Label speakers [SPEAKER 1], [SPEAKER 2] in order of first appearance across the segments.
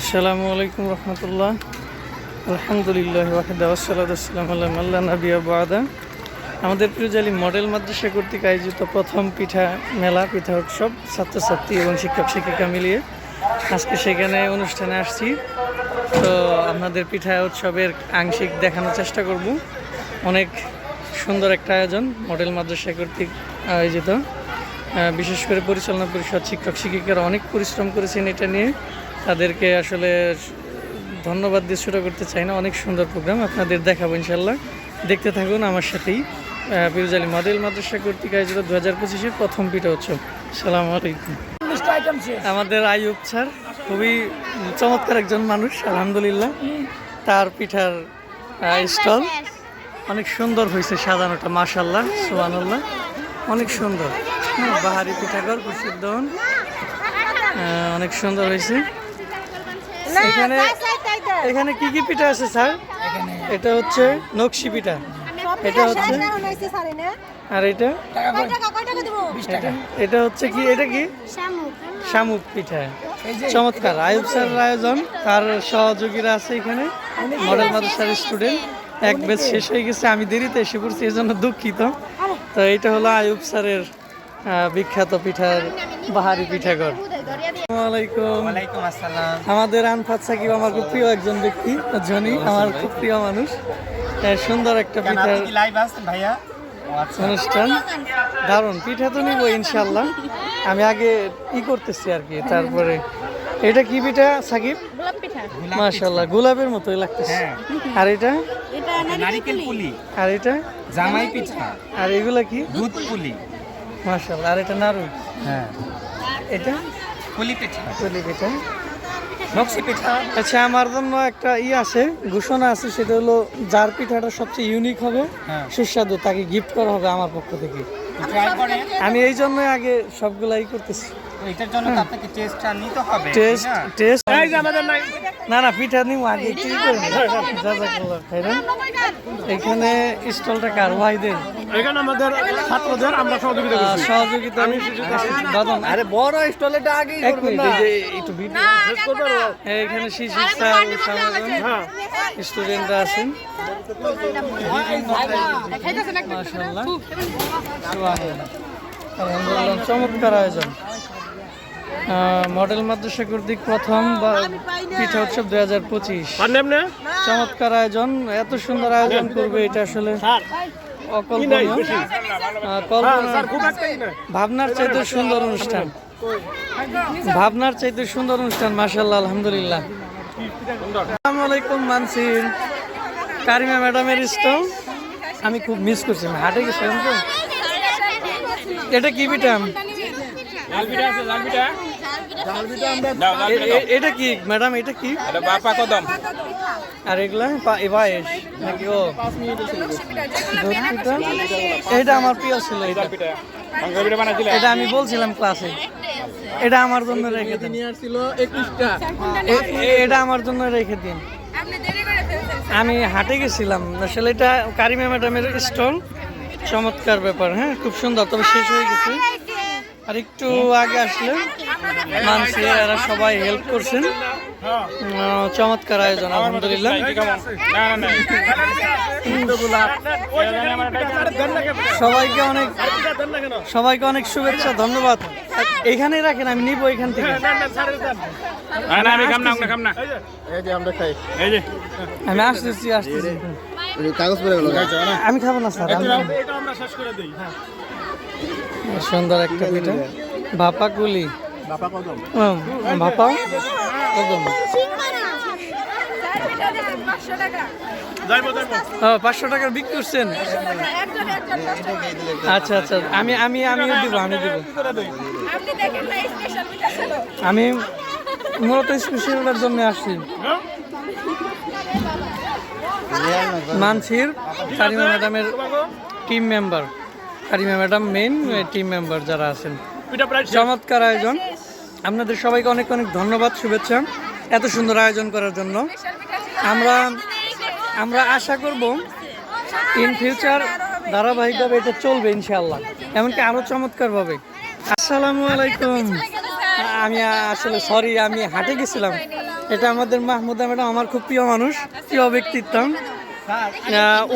[SPEAKER 1] আসসালামু আলাইকুম রহমতুল্লাহ। আলহামদুলিল্লাহ ওয়াহিদা ওসালাতাম আল্লাহ নাবিয়া বাদা। আমাদের প্রিয়জালি মডেল মাদ্রাসা কর্তৃক আয়োজিত প্রথম পিঠা মেলা, পিঠা উৎসব, ছাত্রছাত্রী এবং শিক্ষক শিক্ষিকা মিলিয়ে আজকে সেখানে অনুষ্ঠানে আসছি। তো আপনাদের পিঠা উৎসবের আংশিক দেখানোর চেষ্টা করব। অনেক সুন্দর একটা আয়োজন মডেল মাদ্রাসা কর্তৃক আয়োজিত। বিশেষ করে পরিচালনা পরিষদ শিক্ষক শিক্ষিকারা অনেক পরিশ্রম করেছেন এটা নিয়ে। তাদেরকে আসলে ধন্যবাদ দিয়ে শুরু করতে চাই না। অনেক সুন্দর প্রোগ্রাম আপনাদের দেখাবো ইনশাল্লাহ দেখতে থাকুন আমার সাথেই। বিরুজালি মডেল মাদ্রাসা কর্তৃক আয়োজিত দু হাজার পঁচিশের প্রথম পিঠা উৎসব। সালাম আলাইকুম। আমাদের আইয়ুব স্যার খুবই চমৎকার একজন মানুষ আলহামদুলিল্লাহ। তার পিঠার স্টল। অনেক সুন্দর হয়েছে সাজানোটা মাশাল্লাহ সুবানুল্লাহ অনেক সুন্দর। হ্যাঁ বাহারি পিঠাঘর প্রসিদ্ধ অনেক সুন্দর হয়েছে। এখানে এখানে কি কি পিঠা আছে স্যার? এটা হচ্ছে নকশি পিঠা। এটা হচ্ছে আর এটা? এটা এটা হচ্ছে কি এটা কি? শামুক। পিঠা। চমৎকার। আয়ুব স্যারের আয়োজন। তার সহযোগীরা আছে এখানে। মডেল মাদ্রাসার স্টুডেন্ট। এক বেচ শেষ হয়ে গেছে। আমি দেরিতে এসে পড়ছি এই জন্য দুঃখিত তো এটা হলো আয়ুব স্যারের আহ, বিখ্যাত পিঠার বাহারি পিঠাঘর। আমাদের আনফাত সাকিব আমার খুব প্রিয় একজন ব্যক্তি জনি আমার খুব প্রিয় মানুষ। সুন্দর একটা পিঠার
[SPEAKER 2] ভাইয়া? আচ্ছা।
[SPEAKER 1] অনুষ্ঠান। দারুণ পিঠা তো নিব ইনশাল্লাহ আমি আগে ই করতেছি আর কি তারপরে। এটা কি পিঠা সাকিব?
[SPEAKER 3] গোলাপ
[SPEAKER 1] মাশাল্লাহ গোলাপের মতোই লাগতেছে।
[SPEAKER 2] হ্যাঁ।
[SPEAKER 1] আর এটা?
[SPEAKER 3] এটা
[SPEAKER 2] নারিকেল পুলি।
[SPEAKER 1] আর এটা?
[SPEAKER 2] জামাই পিঠা।
[SPEAKER 1] আর এগুলা কি?
[SPEAKER 2] দুধ পুলি।
[SPEAKER 1] মাশাল্লাহ আর এটা নাড়ু
[SPEAKER 2] হ্যাঁ।
[SPEAKER 1] এটা?
[SPEAKER 2] পুলি পিঠা।
[SPEAKER 1] চলি পিঠা।
[SPEAKER 2] নকশি পিঠা।
[SPEAKER 1] আচ্ছা আমার জন্য একটা ই আছে ঘোষণা আছে সেটা হলো যার পিঠাটা সবচেয়ে ইউনিক হবে
[SPEAKER 2] হ্যাঁ।
[SPEAKER 1] সুস্বাদু তাকে গিফট করা হবে আমার পক্ষ থেকে। আমি এই জন্য আগে সবগুলাই করতেছি।
[SPEAKER 2] এটার জন্য তো আপনাকে টেস্টটা নিতে হবে
[SPEAKER 1] টেস্ট
[SPEAKER 2] না?
[SPEAKER 1] টেস্ট না না পিঠা নিব আগে কি জাজাকাল্লাহ খাইরেন এখানে স্টলটা কার? ভাইদের
[SPEAKER 4] এখানে আমাদের ছাত্রদের আমরা সহযোগিতা
[SPEAKER 1] সহযোগিতা দাদন
[SPEAKER 4] আরে বড় স্টলেটা আগে
[SPEAKER 1] মিনিট এই যে একটু ভিডিও এখানে শিশু স্যার
[SPEAKER 4] হ্যাঁ
[SPEAKER 1] স্টুডেন্টরা আছেন। মাশাআল্লাহ। সুবহানাল্লাহ। আলহামদুলিল্লাহ চমৎকার আয়োজন। মডেল মাদ্রাসা কর্তৃক প্রথম বা পিঠা উৎসব দুই হাজার পঁচিশ। চমৎকার আয়োজন এত সুন্দর আয়োজন করবে এটা আসলে অকল্পনীয়। কল্পনা ভাবনার চাইতে সুন্দর অনুষ্ঠান। ভাবনার চাইতে সুন্দর অনুষ্ঠান মাশাল্লাহ আলহামদুলিল্লাহ। আসসালামু আলাইকুম মানসির। কারিমা ম্যাডামের স্টল। আমি খুব মিস করছি হাটে গেছিলাম তো। এটা কি পিঠা?
[SPEAKER 4] লাল পিঠা আছে লাল পিঠা।
[SPEAKER 1] এটা কি ম্যাডাম এটা কি?
[SPEAKER 4] বাপা কদম।
[SPEAKER 1] আর এগুলা? পায়েস নাকি ও? এটা আমার প্রিয় ছিল এটা। এটা আমি বলছিলাম ক্লাসে। এটা আমার জন্য রেখে দিন। এটা আমার জন্য রেখে দিন। আমি হাটে গেছিলাম। আসলে এটা কারিমা ম্যাডামের স্টল। চমৎকার ব্যাপার হ্যাঁ? খুব সুন্দর তবে শেষ হয়ে গেছে। আর একটু আগে আসলে মানসি এরা সবাই হেল্প করছেন। চমৎকার আয়োজন, আলহামদুলিল্লাহ। সবাইকে অনেক সবাইকে অনেক শুভেচ্ছা, ধন্যবাদ। এখানেই রাখেন, আমি নিব এখান থেকে।
[SPEAKER 4] আমি
[SPEAKER 1] আসতেছি আসতেছি। আমি খাব না, স্যার সুন্দর একটা পিঠা। ভাপা কুলি
[SPEAKER 5] কদম?
[SPEAKER 1] ভাপা
[SPEAKER 4] যাইবো
[SPEAKER 1] পাঁচশো টাকার বিক্রি করছেন? আচ্ছা আচ্ছা আমি আমি আমিও দিব আমি দিব। আমি মূলত স্পেশালের জন্য আসছি। মানসির কারিমা ম্যাডামের team member Karima madam main team member যারা আছেন। চমৎকার আয়োজন। আপনাদের সবাইকে অনেক অনেক ধন্যবাদ, শুভেচ্ছা এত সুন্দর আয়োজন করার জন্য। আমরা আমরা আশা করব ইন ফিউচার ধারাবাহিকভাবে এটা চলবে ইনশাআল্লাহ। এমনকি আরও চমৎকারভাবে। আসসালামু আলাইকুম। আমি আসলে সরি আমি হাটে গেছিলাম। এটা আমাদের মাহমুদা ম্যাডাম, আমার খুব প্রিয় মানুষ, প্রিয় ব্যক্তিত্ব।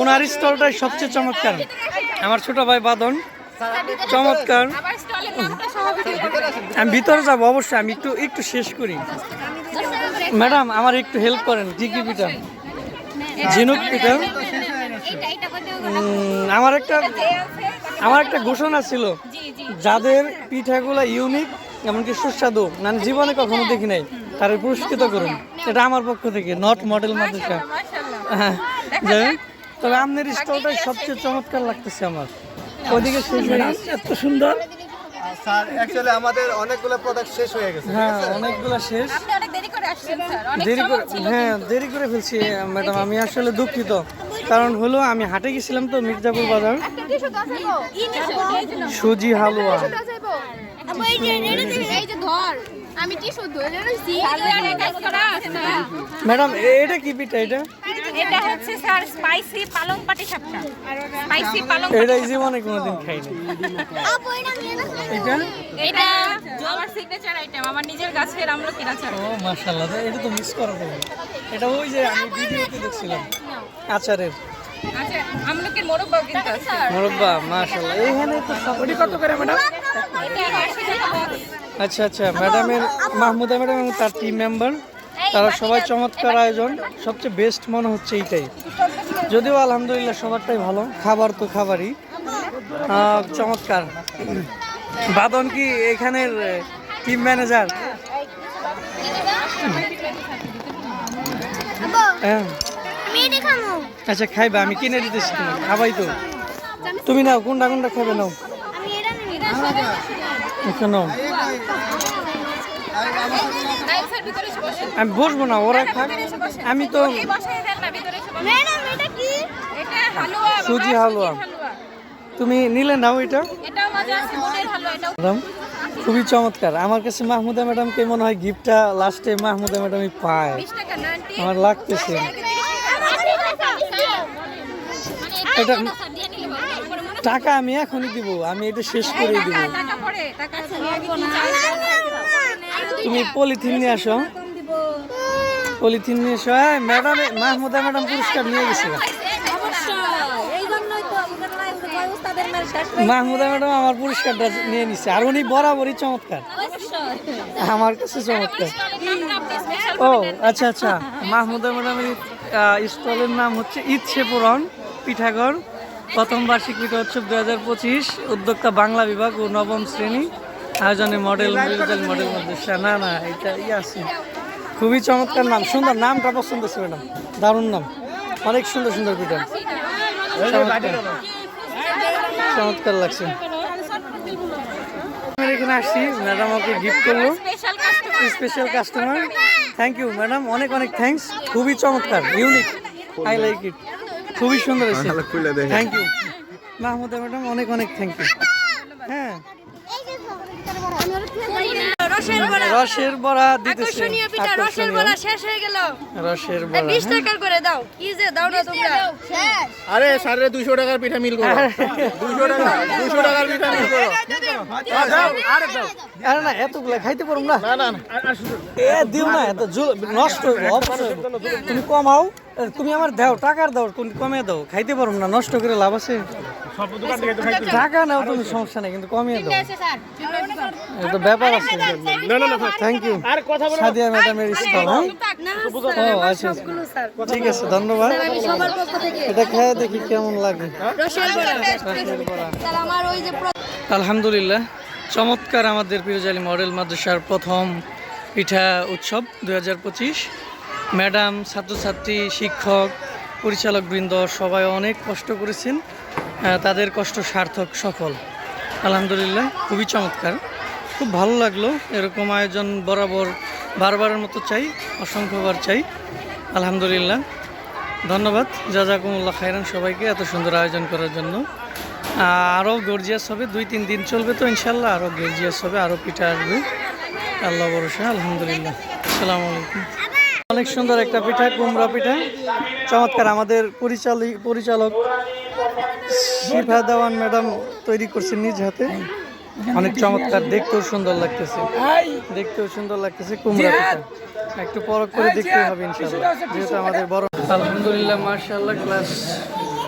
[SPEAKER 1] ওনার স্টলটাই সবচেয়ে চমৎকার। আমার ছোট ভাই বাদন। চমৎকার। আমি ভিতরে যাব অবশ্যই। আমি একটু একটু শেষ করি। ম্যাডাম আমার একটু হেল্প করেন। কি কি পিঠা? ঝিনুক পিঠা? আমার একটা আমার একটা ঘোষণা ছিল। যাদের পিঠাগুলো ইউনিক এমনকি সুস্বাদু মানে জীবনে কখনো দেখি নাই তারা পুরস্কৃত করুন। এটা আমার পক্ষ থেকে নট মডেল মাদ্রাসা। হ্যাঁ তবে আমনের স্টলটাই সবচেয়ে চমৎকার লাগতেছে আমার। ওইদিকে শেষ হয়ে গেছে এত সুন্দর
[SPEAKER 5] স্যার অ্যাকচুয়ালি আমাদের অনেকগুলো প্রোডাক্ট শেষ হয়ে গেছে
[SPEAKER 1] হ্যাঁ অনেকগুলো শেষ
[SPEAKER 3] আপনি অনেক দেরি করে আসছেন স্যার অনেক
[SPEAKER 1] দেরি করে হ্যাঁ দেরি করে ফেলছি ম্যাডাম আমি আসলে দুঃখিত কারণ হলো আমি হাটে গেছিলাম তো মির্জাপুর বাজার সুজি হালুয়া? ম্যাডাম এটা কি পিঠা এটা
[SPEAKER 3] এটা হচ্ছে স্যার স্পাইসি পালং পাটি সাপটা। স্পাইসি পালং
[SPEAKER 1] এটা জীবনে কোনোদিন খাইনি। এটা?
[SPEAKER 3] এটা আমার সিগনেচার আইটেম আমার নিজের গাছের
[SPEAKER 1] ও মাশাআল্লাহ এটা তো মিস করা যাবে এটা ওই যে আমি ভিডিওতে দেখছিলাম আচারের।
[SPEAKER 3] আচ্ছা আমলকির মোরব্বাও কিন্তু আছে।
[SPEAKER 1] মোরব্বা মাশাআল্লাহ এইখানে তো সবটি কত করে ম্যাডাম?
[SPEAKER 3] এটা 80 টাকা
[SPEAKER 1] আচ্ছা আচ্ছা ম্যাডামের মাহমুদা ম্যাডাম এবং তার টিম মেম্বার তারা সবাই চমৎকার আয়োজন। সবচেয়ে বেস্ট মনে হচ্ছে এইটাই। যদিও আলহামদুলিল্লাহ সবারটাই ভালো খাবার তো খাবারই। চমৎকার। বাদন কি এখানের টিম ম্যানেজার আচ্ছা খাইবা আমি কিনে দিতেছি তুমি খাবাই তো। তুমি নাও কোনটা কোনটা খাবে নাও।
[SPEAKER 6] এটা
[SPEAKER 1] নাও। আমি বসবো না ওরা খাক আমি তো সুজি হালুয়া। তুমি নিলে নাও এটা। খুবই চমৎকার। আমার কাছে মাহমুদা ম্যাডামকে মনে হয় গিফটটা লাস্টে মাহমুদা ম্যাডামই পায়।
[SPEAKER 3] 20 টাকা না আন্টি
[SPEAKER 1] আমার লাগতেছে এটা টাকা আমি এখনই দিব আমি এটা শেষ করে দিব।
[SPEAKER 3] টাকা পড়ে টাকা
[SPEAKER 1] তুমি পলিথিন নিয়ে আসো। পলিথিন নিয়ে এসো। হ্যাঁ ম্যাডাম মাহমুদা ম্যাডাম পুরস্কার নিয়ে গেছে। মাহমুদা ম্যাডাম আমার পুরস্কারটা নিয়ে নিচ্ছে আর উনি বরাবরই চমৎকার। আমার কাছে চমৎকার। ও আচ্ছা আচ্ছা। মাহমুদা ম্যাডামের স্টলের নাম হচ্ছে ইচ্ছে পূরণ পিঠাগড়। প্রথম বার্ষিক পিঠা উৎসব দু হাজার পঁচিশ। উদ্যোক্তা বাংলা বিভাগ ও নবম শ্রেণি। আয়োজনে মডেল মিউজিক্যাল মডেল মাদ্রাসা না না এটা ইয়ে আছে। খুবই চমৎকার নাম সুন্দর নামটা পছন্দ হচ্ছে ম্যাডাম দারুণ নাম অনেক সুন্দর সুন্দর পিঠা চমৎকার। লাগছে। আমি এখানে আসছি ম্যাডাম ওকে গিফট করল।
[SPEAKER 3] Special customer
[SPEAKER 1] thank you madam অনেক অনেক থ্যাঙ্কস খুবই চমৎকার ইউনিক আই লাইক ইট খুবই সুন্দর থ্যাংক ইউ মাহমুদা ম্যাডাম অনেক অনেক থ্যাংক ইউ হ্যাঁ।
[SPEAKER 6] রসের বড়া।
[SPEAKER 1] রসের দিতেছে।
[SPEAKER 6] রসের বড়া শেষ হয়ে গেল।
[SPEAKER 1] রসের বড়া
[SPEAKER 6] বিশ
[SPEAKER 1] হ্যাঁ।
[SPEAKER 6] টাকার করে দাও। কি যে দাও না তোমরা।
[SPEAKER 5] আরে সাড়ে দুশো টাকার পিঠা মিল করো। দুশো টাকা দুশো টাকার পিঠা মিল করো।
[SPEAKER 1] আরে না এতগুলা খাইতে পারুম না।
[SPEAKER 5] না না না।
[SPEAKER 1] এ দিও না এত নষ্ট হইব। তুমি কমাও। তুমি আমার দাও টাকার দাও তুমি কমে দাও। খাইতে পারুম না নষ্ট করে লাভ আছে।
[SPEAKER 4] সব দোকান থেকে তো খাইতে
[SPEAKER 1] টাকা নাও তুমি সমস্যা নেই কিন্তু কমিয়ে দাও। এটা ব্যাপার আছে।
[SPEAKER 4] না না না
[SPEAKER 1] থ্যাংক ইউ
[SPEAKER 4] আর কথা বলো
[SPEAKER 1] সাদিয়া ম্যাডামের স্টল হ্যাঁ? ও আচ্ছা আচ্ছা। ঠিক আছে ধন্যবাদ।
[SPEAKER 6] সবার পক্ষ থেকে।
[SPEAKER 1] এটা খেয়ে দেখি কেমন লাগে।
[SPEAKER 6] রসের বড়া স্যার আমার ওই যে
[SPEAKER 1] আলহামদুলিল্লাহ। চমৎকার আমাদের পিরোজালি মডেল মাদ্রাসার প্রথম পিঠা উৎসব দুই হাজার পঁচিশ। ম্যাডাম, ছাত্রছাত্রী, শিক্ষক পরিচালকবৃন্দ সবাই অনেক কষ্ট করেছেন। তাদের কষ্ট সার্থক, সফল। আলহামদুলিল্লাহ, খুবই চমৎকার। খুব ভালো লাগল, এরকম আয়োজন বরাবর বারবারের মতো চাই, অসংখ্যবার চাই। আলহামদুলিল্লাহ। ধন্যবাদ, জাজাকুমুল্লাহ খাইরান সবাইকে এত সুন্দর আয়োজন করার জন্য। আরও গর্জিয়াস হবে, দুই তিন দিন চলবে তো ইনশাল্লাহ, আরও গর্জিয়াস হবে, আরও পিঠা আসবে। আল্লাহ ভরসা, আলহামদুলিল্লাহ। আসসালামু আলাইকুম। অনেক সুন্দর একটা পিঠা কুমড়া পিঠা। চমৎকার আমাদের পরিচালক পরিচালক শিফা দেওয়ান ম্যাডাম তৈরি করছেন নিজ হাতে। অনেক চমৎকার দেখতেও সুন্দর লাগতেছে। দেখতেও সুন্দর লাগতেছে কুমড়া পিঠা। একটু পরক করে দেখতে হবে ইনশাল্লাহ যেহেতু আমাদের বড় আলহামদুলিল্লাহ মার্শাল্লাহ ক্লাস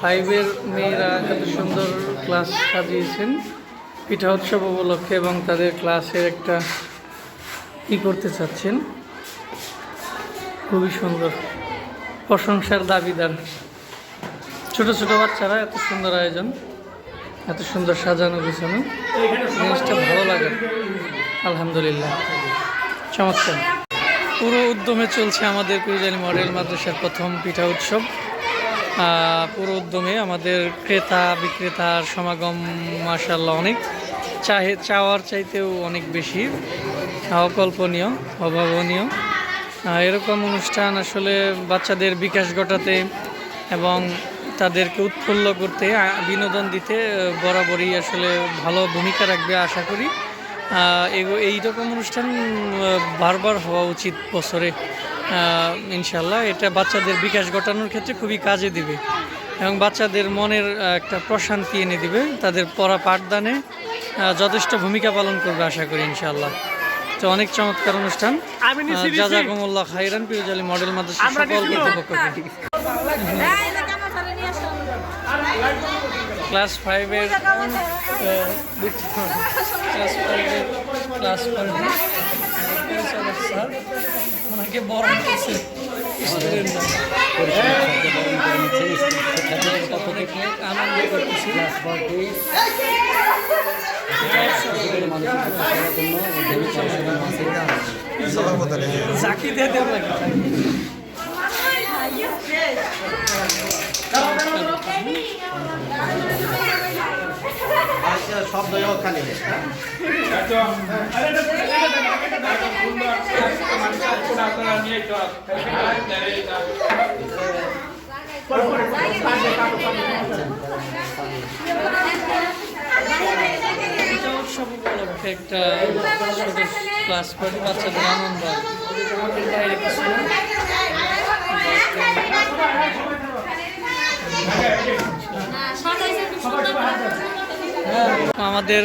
[SPEAKER 1] ফাইভের মেয়েরা কত সুন্দর ক্লাস সাজিয়েছেন। পিঠা উৎসব উপলক্ষে এবং তাদের ক্লাসের একটা ই করতে চাচ্ছেন। খুবই সুন্দর। প্রশংসার দাবিদার। ছোট ছোট বাচ্চারা, এত সুন্দর আয়োজন, এত সুন্দর সাজানো গুছানো। জিনিসটা ভালো লাগে। আলহামদুলিল্লাহ। চমৎকার। পুরো উদ্যমে চলছে আমাদের পিরজালি মডেল মাদ্রাসার প্রথম পিঠা উৎসব। পুরো উদ্যমে আমাদের ক্রেতা, বিক্রেতার সমাগম মাসাল্লাহ অনেক। চাহে, চাওয়ার চাইতেও অনেক বেশি। অকল্পনীয়, অভাবনীয়। এরকম অনুষ্ঠান আসলে বাচ্চাদের বিকাশ ঘটাতে এবং তাদেরকে উৎফুল্ল করতে বিনোদন দিতে বরাবরই আসলে ভালো ভূমিকা রাখবে আশা করি। আহ, এগো- এইরকম অনুষ্ঠান বারবার হওয়া উচিত বছরে। ইনশাল্লাহ এটা বাচ্চাদের বিকাশ ঘটানোর ক্ষেত্রে খুবই কাজে দিবে এবং বাচ্চাদের মনের একটা প্রশান্তি এনে দিবে। তাদের পড়া পাঠদানে যথেষ্ট ভূমিকা পালন করবে আশা করি ইনশাল্লাহ তো অনেক চমৎকার অনুষ্ঠান জাজাকুমুল্লাহ খাইরান পিরজালি মডেল মাদ্রাসা সকল কর্তৃপক্ষকে ক্লাস ফাইভের ক্লাস ফাইভের ক্লাস ফাইভের স্যার ওনাকে বরণ করতেছি জাকি দিয়ে দেওয়া লাগে এটা উৎসব উপলক্ষে একটা ক্লাস পার্টি বাচ্চাদের আনন্দ আর কি। বাইরে কিছু না। আমাদের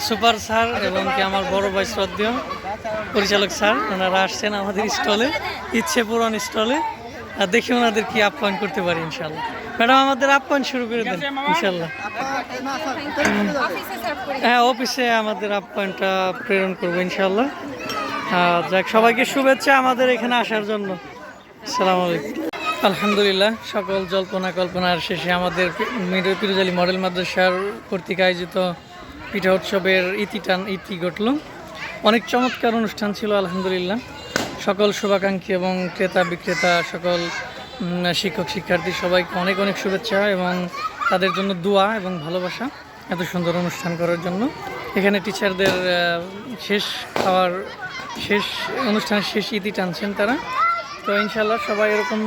[SPEAKER 1] সুপার স্যার এবং কি আমার বড় ভাই শ্রদ্ধেয় পরিচালক স্যার, ওনারা আসছেন আমাদের স্টলে, ইচ্ছে পূরণ স্টলে। আর দেখি ওনাদের কি আপ্যায়ন করতে পারি ইনশাল্লাহ ম্যাডাম, আমাদের আপ্যায়ন শুরু করে দেন ইনশাল্লাহ হ্যাঁ অফিসে আমাদের আপ্যায়নটা প্রেরণ করব ইনশাল্লাহ যাক, সবাইকে শুভেচ্ছা আমাদের এখানে আসার জন্য। আসসালামু আলাইকুম। আলহামদুলিল্লাহ, সকল জল্পনা কল্পনার শেষে আমাদের মির- মডেল মাদ্রাসার কর্তৃক আয়োজিত পিঠা উৎসবের ইতি টান ইতি ঘটল। অনেক চমৎকার অনুষ্ঠান ছিল, আলহামদুলিল্লাহ। সকল শুভাকাঙ্ক্ষী এবং ক্রেতা বিক্রেতা, সকল শিক্ষক, শিক্ষার্থী সবাইকে অনেক অনেক শুভেচ্ছা এবং তাদের জন্য দোয়া এবং ভালোবাসা এত সুন্দর অনুষ্ঠান করার জন্য। এখানে টিচারদের শেষ খাওয়ার, শেষ অনুষ্ঠানের শেষ ইতি টানছেন তারা। তো ইনশাল্লাহ সবাই এরকম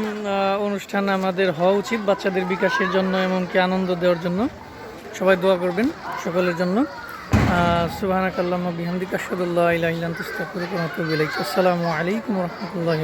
[SPEAKER 1] অনুষ্ঠান আমাদের হওয়া উচিত বাচ্চাদের বিকাশের জন্য, এমনকি আনন্দ দেওয়ার জন্য। সবাই দোয়া করবেন সকলের জন্য। সুবাহানাক আল্লাহ আসসালামু আলাইকুম রহমতুল্লাহ